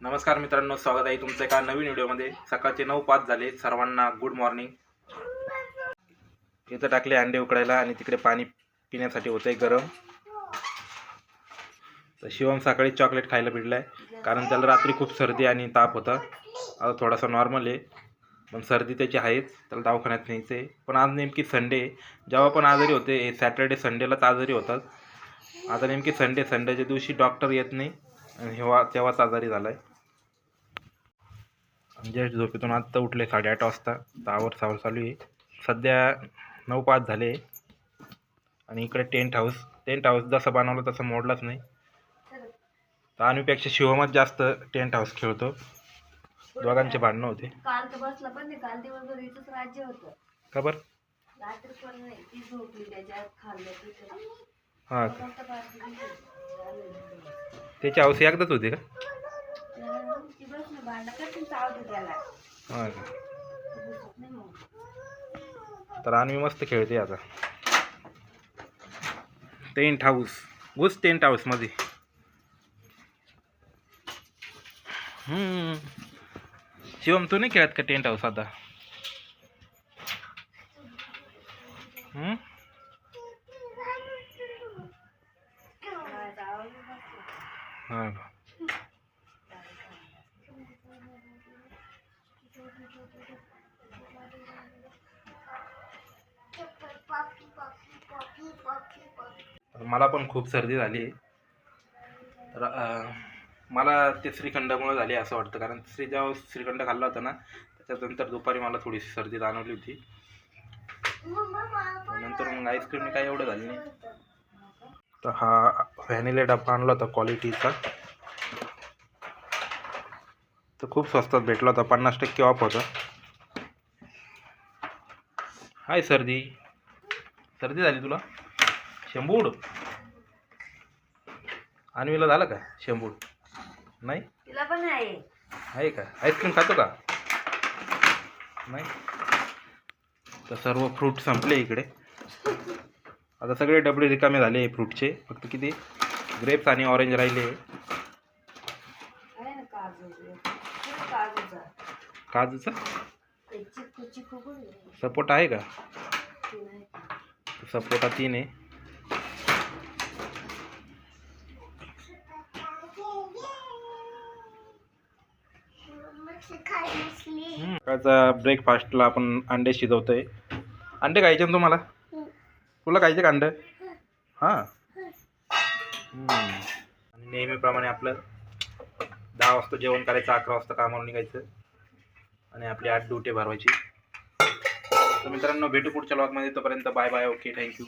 नमस्कार मित्रांनो स्वागत आहे तुमचं एका नवीन व्हिडिओमध्ये. सकाळचे नऊ पाच झाले सर्वांना गुड मॉर्निंग इथं टाकले अंडे उकडायला आणि तिकडे पाणी पिण्यासाठी होतंय गरम. तर शिवम सकाळी चॉकलेट खायला भिडलाय कारण त्याला रात्री खूप सर्दी आणि ताप होता. आता थोडासा नॉर्मल आहे पण सर्दी त्याची आहेच. त्याला दवाखान्यात न्यायचं आहे पण आज नेमकी संडे जेव्हा पण आजारी होते हे सॅटर्डे संडेलाच आजारी होतात. आता नेमकी संडे संडेच्या दिवशी डॉक्टर येत नाही. आणि हेव्हा तेव्हाच आजारी झाला आहे जस्ट झोपेतून आत्ता उठले साडेआठ वाजता. दहावर सावर चालू आहे. सध्या नऊ पाच झाले. आणि इकडे टेंट हाऊस टेंट हाऊस जसं बनवलं तसं मोडलाच नाही. तर आणूपेक्षा शिवमच जास्त टेंट हाऊस खेळतो. दोघांचे भांडणं होते. काल तर बसला पण नाही. काल दिवसभर इथंच राज्य होतं. का बरं? रात्री पण नाही. ती झोपली त्याच्यात खाल्लं तिथं. हां का? त्याची हाऊस एकदाच होते का? हां का? तर आम्ही मस्त खेळते आता. Tent house. घुस टेंट हाऊसमध्ये शिवम तू नाही खेळत का टेंट हाऊस आता? हां का. मला पण खूप सर्दी झाली तर अं, मला ते श्रीखंडामुळे झाली असं वाटतं. कारण श्री जेव्हा श्रीखंड खाल्ला होता ना त्याच्यानंतर दुपारी मला थोडीशी सर्दी जाणवली होती. नंतर मग आईस्क्रीम काय एवढं झाली नाही. तर हा व्हॅनिला डब्बा आणला होता क्वालिटीचा. तर खूप स्वस्तात भेटला होता पन्नास टक्के ऑफ होता. हाय सर्दी. सर्दी झाली तुला? शेंबूड अन्वीला झालं का शेंबूड नाही? तिला पण आहे. आहे का? आईस्क्रीम खातो का? नाही? तर सर्व फ्रूट संपले इकडे. आता सगळे डबडे रिकामे झाले फ्रूटचे. फक्त किती? ग्रेप्स आणि ऑरेंज राहिले. काजूचा. सपोटा आहे का. सपोटा तीन आहे. सकाळचा ब्रेकफास्टला आपण अंडे शिजवतोय. अंडे खायचे ना तुम्हाला? तुला खायचे का अंडे? हां. आणि नेहमीप्रमाणे आपलं दहा वाजता जेवण करायचं अकरा वाजता कामावर निघायचं आणि आपली आठ ड्युटी भरवायची. तर मित्रांनो भेटू पुढच्या लॉगमध्ये तोपर्यंत बाय बाय ओके थँक्यू